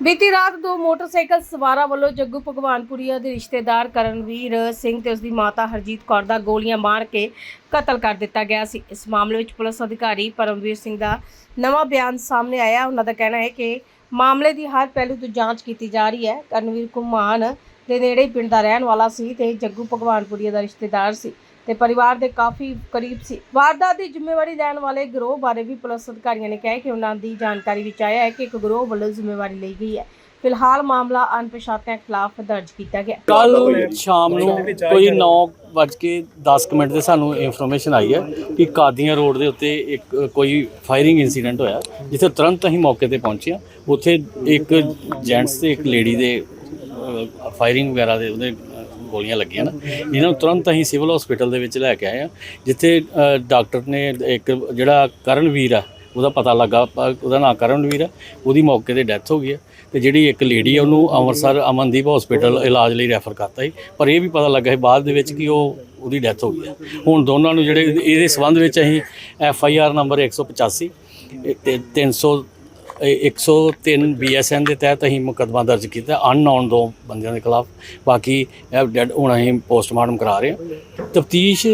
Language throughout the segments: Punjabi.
ਬੀਤੀ ਰਾਤ ਦੋ ਮੋਟਰਸਾਈਕਲ ਸਵਾਰਾਂ ਵੱਲੋਂ ਜੱਗੂ ਭਗਵਾਨਪੁਰੀਆ ਦੇ ਰਿਸ਼ਤੇਦਾਰ ਕਰਨਵੀਰ ਸਿੰਘ ਤੇ ਉਸ ਦੀ ਮਾਤਾ ਹਰਜੀਤ ਕੌਰ ਦਾ ਗੋਲੀਆਂ ਮਾਰ ਕੇ ਕਤਲ ਕਰ ਦਿੱਤਾ ਗਿਆ ਸੀ। ਇਸ ਮਾਮਲੇ ਵਿੱਚ ਪੁਲਿਸ ਅਧਿਕਾਰੀ ਪਰਮਵੀਰ ਸਿੰਘ ਦਾ ਨਵਾਂ ਬਿਆਨ ਸਾਹਮਣੇ ਆਇਆ। ਉਹਨਾਂ ਦਾ ਕਹਿਣਾ ਹੈ ਕਿ ਮਾਮਲੇ ਦੀ ਹਰ ਪਹਿਲੂ ਤੋਂ ਜਾਂਚ ਕੀਤੀ ਜਾ ਰਹੀ ਹੈ। ਕਰਨਵੀਰ ਕੁਮਾਨ ਦੇ ਨੇੜੇ ਪਿੰਡ ਦਾ ਰਹਿਣ ਵਾਲਾ ਸੀ ਤੇ ਜੱਗੂ ਭਗਵਾਨਪੁਰੀਆ ਦਾ ਰਿਸ਼ਤੇਦਾਰ ਸੀ। ਤੇ ਪਰਿਵਾਰ ਦੇ ਕਾਫੀ ਕਰੀਬ ਸੀ। ਵਾਰਦਾਤ ਦੀ ਜ਼ਿੰਮੇਵਾਰੀ ਲੈਣ ਵਾਲੇ ਗਰੋਹ ਬਾਰੇ ਵੀ ਪੁਲਿਸ ਅਧਿਕਾਰੀਆਂ ਨੇ ਕਿਹਾ ਕਿ ਉਹਨਾਂ ਦੀ ਜਾਣਕਾਰੀ ਵਿੱਚ ਆਇਆ ਹੈ ਕਿ ਇੱਕ ਗਰੋਹ ਵੱਲੋਂ ਜ਼ਿੰਮੇਵਾਰੀ ਲਈ ਗਈ ਹੈ। ਫਿਲਹਾਲ ਮਾਮਲਾ ਅਣਪਛਾਤਿਆਂ ਖਿਲਾਫ ਦਰਜ ਕੀਤਾ ਗਿਆ। ਕੱਲ ਸ਼ਾਮ ਨੂੰ ਕੋਈ 9:10 ਮਿੰਟ ਤੇ ਸਾਨੂੰ ਇਨਫੋਰਮੇਸ਼ਨ ਆਈ ਹੈ ਕਿ ਕਾਦੀਆਂ ਰੋਡ ਦੇ ਉੱਤੇ ਇੱਕ, ਕੋਈ ਫਾਇਰਿੰਗ ਇਨਸੀਡੈਂਟ ਹੋਇਆ, ਜਿੱਥੇ ਤੁਰੰਤ ਅਸੀਂ ਮੌਕੇ ਤੇ ਪਹੁੰਚੇ ਉੱਥੇ ਇੱਕ ਜੈਂਟਸ ਤੇ ਇੱਕ ਲੇਡੀ ਦੇ ਫਾਇਰਿੰਗ ਵਗੈਰਾ ਦੇ ਉਹਦੇ ਗੋਲੀਆਂ ਲੱਗੀਆਂ ਨਾ ਇਹਨਾਂ ਨੂੰ ਤੁਰੰਤ ਅਸੀਂ ਸਿਵਲ ਹਸਪੀਟਲ ਦੇ ਵਿੱਚ ਲੈ ਕੇ ਆਏ ਹਾਂ, ਜਿੱਥੇ ਡਾਕਟਰ ਨੇ ਇੱਕ ਜਿਹੜਾ ਕਰਨਵੀਰ ਆ, ਉਹਦਾ ਪਤਾ ਲੱਗਾ ਉਹਦਾ ਨਾਮ ਕਰਨਵੀਰ ਆ, ਉਹਦੀ ਮੌਕੇ ਤੇ ਡੈਥ ਹੋ ਗਈ ਹੈ ਤੇ ਜਿਹੜੀ ਇੱਕ ਲੇਡੀ ਆ, ਉਹਨੂੰ ਅੰਮ੍ਰਿਤਸਰ ਅਮਨਦੀਪ ਹਸਪੀਟਲ ਇਲਾਜ ਲਈ ਰੈਫਰ ਕਰਤਾ ਸੀ, ਪਰ ਇਹ ਵੀ ਪਤਾ ਲੱਗਾ ਸੀ ਬਾਅਦ ਦੇ ਵਿੱਚ ਕਿ ਉਹ, ਉਹਦੀ ਡੈਥ ਹੋ ਗਈ ਹੈ ਹੁਣ ਦੋਨਾਂ ਨੂੰ ਜਿਹੜੇ ਇਹਦੇ ਸਬੰਧ ਵਿੱਚ ਅਸੀਂ ਐਫ ਆਈ ਆਰ ਨੰਬਰ 185 ਇਹ ਤੇ 300 ਇਹ 103 ਬੀਐਸਐਨ ਦੇ ਤਹਿਤ ਅਸੀਂ ਮੁਕੱਦਮਾ ਦਰਜ ਕੀਤਾ ਅਨਨੋਨ ਦੋ ਬੰਦਿਆਂ ਦੇ ਖਿਲਾਫ। ਬਾਕੀ ਇਹ ਡੈਡ ਹੁਣ ਅਸੀਂ ਪੋਸਟਮਾਰਟਮ ਕਰਾ ਰਹੇ ਹਾਂ। ਤਫਤੀਸ਼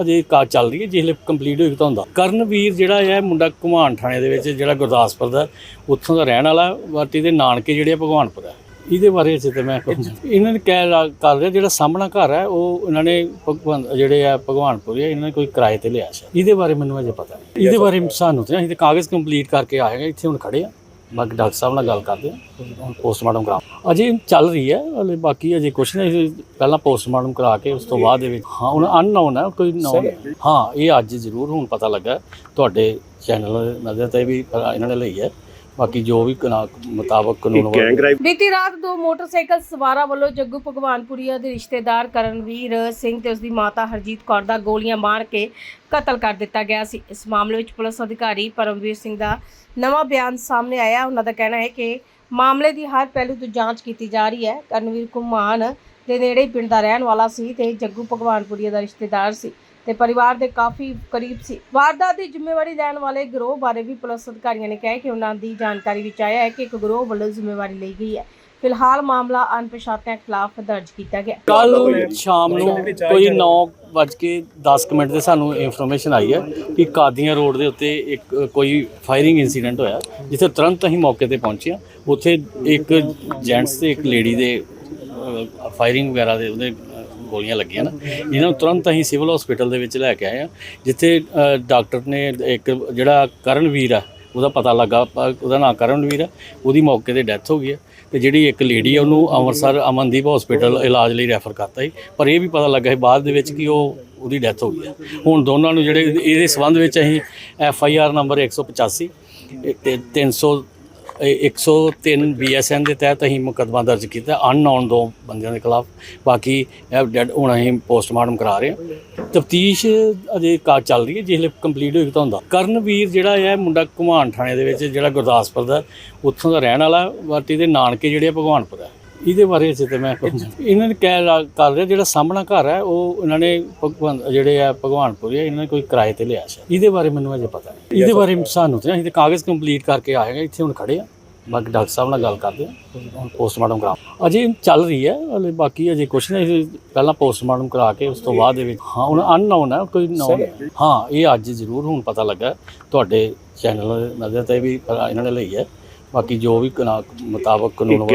ਅਜੇ ਕਾ ਚੱਲ ਰਹੀ ਹੈ ਜਿਹਲੇ ਕੰਪਲੀਟ ਹੋਈ ਤਾਂ ਹੁੰਦਾ। ਕਰਨਵੀਰ ਜਿਹੜਾ ਹੈ, ਮੁੰਡਾ ਘੁਮਾਣ ਥਾਣੇ ਦੇ ਵਿੱਚ, ਜਿਹੜਾ ਗੁਰਦਾਸਪੁਰ ਦਾ, ਉੱਥੋਂ ਦਾ ਰਹਿਣ ਵਾਲਾ ਬਟ ਇਹਦੇ ਨਾਨਕੇ ਜਿਹੜੇ ਆ ਭਗਵਾਨਪੁਰ ਆ ਇਹਦੇ ਬਾਰੇ ਅਜੇ ਤੇ ਮੈਂ ਕੁਝ ਇਹਨਾਂ ਨੇ ਕਹਿ ਰਾ- ਕਰ ਰਿਹਾ ਜਿਹੜਾ ਸਾਹਮਣਾ ਘਰ ਹੈ ਉਹ ਇਹਨਾਂ ਨੇ ਭਗਵਾਨ ਜਿਹੜੇ ਆ ਭਗਵਾਨਪੁਰ ਆ ਇਹਨਾਂ ਨੇ ਕੋਈ ਕਿਰਾਏ ਤੇ ਲਿਆ ਸੀ। ਇਹਦੇ ਬਾਰੇ ਮੈਨੂੰ ਅਜੇ ਪਤਾ ਨਹੀਂ। ਇਹਦੇ ਬਾਰੇ ਸਾਨੂੰ ਤੇ ਅਸੀਂ ਤੇ ਕਾਗਜ਼ ਕੰਪਲੀਟ ਕਰਕੇ ਆਏ ਹਾਂ ਇੱਥੇ ਹੁਣ ਖੜੇ ਆ। ਬਾਕੀ ਡਾਕਟਰ ਸਾਹਿਬ ਨਾਲ ਗੱਲ ਕਰਦੇ ਹਾਂ ਹੁਣ ਪੋਸਟਮਾਰਟਮ ਕਰਾ ਅਜੇ ਚੱਲ ਰਹੀ ਹੈ ਹਲੇ ਬਾਕੀ ਅਜੇ ਕੁਛ ਨਹੀਂ ਪਹਿਲਾਂ ਪੋਸਟਮਾਰਟਮ ਕਰਾ ਕੇ ਉਸ ਤੋਂ ਬਾਅਦ ਦੇ ਵਿੱਚ ਹਾਂ ਹੁਣ ਅਨਨੋਨ ਹੈ ਕੋਈ ਨੋਨ ਹਾਂ ਇਹ ਅੱਜ ਜ਼ਰੂਰ ਹੁਣ ਪਤਾ ਲੱਗਾ। ਤੁਹਾਡੇ ਚੈਨਲ ਨਜ਼ਰ ਤੇ ਵੀ ਇਹਨਾਂ ਨੇ ਲਈ ਹੈ। ਬਾਕੀ ਜੋ ਵੀ ਕਨਾ- ਮੁਤਾਬਕ ਕਾਨੂੰਨ ਵੱਲ- ਬੀਤੀ ਰਾਤ ਦੋ ਮੋਟਰਸਾਈਕਲ ਸਵਾਰਾਂ ਵੱਲੋਂ ਜੱਗੂ ਭਗਵਾਨਪੁਰੀਆ ਦੇ ਰਿਸ਼ਤੇਦਾਰ ਕਰਨਵੀਰ ਸਿੰਘ ਤੇ ਉਸ ਦੀ ਮਾਤਾ ਹਰਜੀਤ ਕੌਰ ਦਾ ਗੋਲੀਆਂ ਮਾਰ ਕੇ ਕਤਲ ਕਰ ਦਿੱਤਾ ਗਿਆ ਸੀ। ਇਸ ਮਾਮਲੇ ਵਿੱਚ ਪੁਲਿਸ ਅਧਿਕਾਰੀ ਪਰਮਵੀਰ ਸਿੰਘ ਦਾ ਨਵਾਂ ਬਿਆਨ ਸਾਹਮਣੇ ਆਇਆ ਉਹਨਾਂ ਦਾ ਕਹਿਣਾ ਹੈ ਕਿ ਮਾਮਲੇ ਦੀ ਹਰ ਪਹਿਲੂ ਤੋਂ ਜਾਂਚ ਕੀਤੀ ਜਾ ਰਹੀ ਹੈ। ਕਰਨਵੀਰ ਕੁਮਾਨ ਦੇ ਨੇੜੇ ਹੀ ਪਿੰਡ ਦਾ ਰਹਿਣ ਵਾਲਾ ਸੀ ਤੇ ਜੱਗੂ ਭਗਵਾਨਪੁਰੀਆ ਦਾ ਰਿਸ਼ਤੇਦਾਰ ਸੀ। ਤੇ ਪਰਿਵਾਰ ਦੇ ਕਾਫੀ ਕਰੀਬ ਸੀ। ਵਾਰਦਾਤ ਦੀ ਜ਼ਿੰਮੇਵਾਰੀ ਲੈਣ ਵਾਲੇ ਗਰੋਹ ਬਾਰੇ ਵੀ ਪੁਲਿਸ ਅਧਿਕਾਰੀਆਂ ਨੇ ਕਿਹਾ ਕਿ ਉਹਨਾਂ ਦੀ ਜਾਣਕਾਰੀ ਵਿੱਚ ਆਇਆ ਹੈ ਕਿ ਇੱਕ ਗਰੋਹ ਵੱਲੋਂ ਜ਼ਿੰਮੇਵਾਰੀ ਲਈ ਗਈ ਹੈ। ਫਿਲਹਾਲ ਮਾਮਲਾ ਅਣਪਛਾਤਿਆਂ ਖਿਲਾਫ ਦਰਜ ਕੀਤਾ ਗਿਆ ਕੱਲ ਸ਼ਾਮ ਨੂੰ ਕੋਈ 9:10 ਮਿੰਟ ਤੇ ਸਾਨੂੰ ਇਨਫੋਰਮੇਸ਼ਨ ਆਈ ਹੈ ਕਿ ਕਾਦੀਆਂ ਰੋਡ ਦੇ ਉੱਤੇ ਇੱਕ, ਕੋਈ ਫਾਇਰਿੰਗ ਇਨਸੀਡੈਂਟ ਹੋਇਆ, ਜਿੱਥੇ ਤੁਰੰਤ ਅਸੀਂ ਮੌਕੇ ਤੇ ਪਹੁੰਚੇ ਹਾਂ। ਉੱਥੇ ਇੱਕ ਜੈਂਟਸ ਤੇ ਇੱਕ ਲੇਡੀ ਦੇ ਫਾਇਰਿੰਗ ਵਗੈਰਾ ਦੇ ਉਹਦੇ ਗੋਲੀਆਂ ਲੱਗੀਆਂ ਨਾ, ਇਹਨਾਂ ਨੂੰ ਤੁਰੰਤ ਅਸੀਂ ਸਿਵਲ ਹਸਪੀਟਲ ਦੇ ਵਿੱਚ ਲੈ ਕੇ ਆਏ ਹਾਂ, ਜਿੱਥੇ ਡਾਕਟਰ ਨੇ ਇੱਕ ਜਿਹੜਾ ਕਰਨਵੀਰ ਆ, ਉਹਦਾ ਪਤਾ ਲੱਗਾ ਉਹਦਾ ਨਾਮ ਕਰਨਵੀਰ ਆ, ਉਹਦੀ ਮੌਕੇ ਤੇ ਡੈਥ ਹੋ ਗਈ ਹੈ ਤੇ ਜਿਹੜੀ ਇੱਕ ਲੇਡੀ ਆ, ਉਹਨੂੰ ਅੰਮ੍ਰਿਤਸਰ ਅਮਨਦੀਪ ਹਸਪੀਟਲ ਇਲਾਜ ਲਈ ਰੈਫਰ ਕਰਤਾ ਸੀ, ਪਰ ਇਹ ਵੀ ਪਤਾ ਲੱਗਾ ਸੀ ਬਾਅਦ ਦੇ ਵਿੱਚ ਕਿ ਉਹ, ਉਹਦੀ ਡੈਥ ਹੋ ਗਈ ਹੈ ਹੁਣ ਦੋਨਾਂ ਨੂੰ ਜਿਹੜੇ ਇਹਦੇ ਸਬੰਧ ਵਿੱਚ ਅਸੀਂ ਐਫ ਆਈ ਆਰ ਨੰਬਰ 185 ਇਹ ਤੇ 300 ਇਹ 103 ਬੀਐਸਐਨ ਦੇ ਤਹਿਤ ਅਸੀਂ ਮੁਕੱਦਮਾ ਦਰਜ ਕੀਤਾ, ਅਨਨੋਨ ਦੋ ਬੰਦਿਆਂ ਦੇ ਖਿਲਾਫ। ਬਾਕੀ ਡੈਡ ਹੁਣ ਅਸੀਂ ਪੋਸਟਮਾਰਟਮ ਕਰਾ ਰਹੇ ਹਾਂ। ਤਫਤੀਸ਼ ਅਜੇ ਕਾਰ ਚੱਲ ਰਹੀ ਹੈ ਜਿਹਲੇ ਕੰਪਲੀਟ ਹੋਈ ਤਾਂ ਹੁੰਦਾ। ਕਰਨਵੀਰ ਜਿਹੜਾ ਹੈ, ਮੁੰਡਾ ਘੁਮਾਣ ਥਾਣੇ ਦੇ ਵਿੱਚ, ਜਿਹੜਾ ਗੁਰਦਾਸਪੁਰ ਦਾ, ਉੱਥੋਂ ਦਾ ਰਹਿਣ ਵਾਲਾ ਬਟ ਇਹਦੇ ਨਾਨਕੇ ਜਿਹੜੇ ਆ, ਭਗਵਾਨਪੁਰ ਹੈ ਇਹਦੇ ਬਾਰੇ ਅਜੇ ਤੇ ਮੈਂ ਇਹਨਾਂ ਨੇ ਕਹਿ ਕਰ ਰਿਹਾ ਜਿਹੜਾ ਸਾਹਮਣਾ ਘਰ ਹੈ ਉਹ ਇਹਨਾਂ ਨੇ ਭਗਵਾਨ ਜਿਹੜੇ ਆ ਭਗਵਾਨਪੁਰ ਆ ਇਹਨਾਂ ਨੇ ਕੋਈ ਕਿਰਾਏ ਤੇ ਲਿਆ ਸੀ। ਇਹਦੇ ਬਾਰੇ ਮੈਨੂੰ ਅਜੇ ਪਤਾ ਨਹੀਂ। ਇਹਦੇ ਬਾਰੇ ਸਾਨੂੰ ਤੇ ਅਸੀਂ ਤੇ ਕਾਗਜ਼ ਕੰਪਲੀਟ ਕਰਕੇ ਆਏ ਹਾਂ ਇੱਥੇ ਹੁਣ ਖੜੇ ਆ ਬਾਕੀ ਡਾਕਟਰ ਸਾਹਿਬ ਨਾਲ ਗੱਲ ਕਰਦੇ ਹਾਂ ਹੁਣ ਪੋਸਟਮਾਰਟਮ ਕਰਾ ਅਜੇ ਚੱਲ ਰਹੀ ਹੈ ਹਲੇ ਬਾਕੀ ਅਜੇ ਕੁਛ ਨਹੀਂ ਪਹਿਲਾਂ ਪੋਸਟਮਾਰਟਮ ਕਰਾ ਕੇ ਉਸ ਤੋਂ ਬਾਅਦ ਦੇ ਵਿੱਚ ਹਾਂ ਹੁਣ ਅਨਨੋਨ ਹੈ ਕੋਈ ਨੋਨ ਹਾਂ। ਇਹ ਅੱਜ ਜ਼ਰੂਰ ਹੁਣ ਪਤਾ ਲੱਗਾ ਤੁਹਾਡੇ ਚੈਨਲ ਨਜ਼ਰ ਤੇ ਵੀ ਇਹਨਾਂ ਨੇ ਲਈ ਹੈ। ਬਾਕੀ ਜੋ ਵੀ ਮੁਤਾਬਕ ਕਾਨੂੰਨ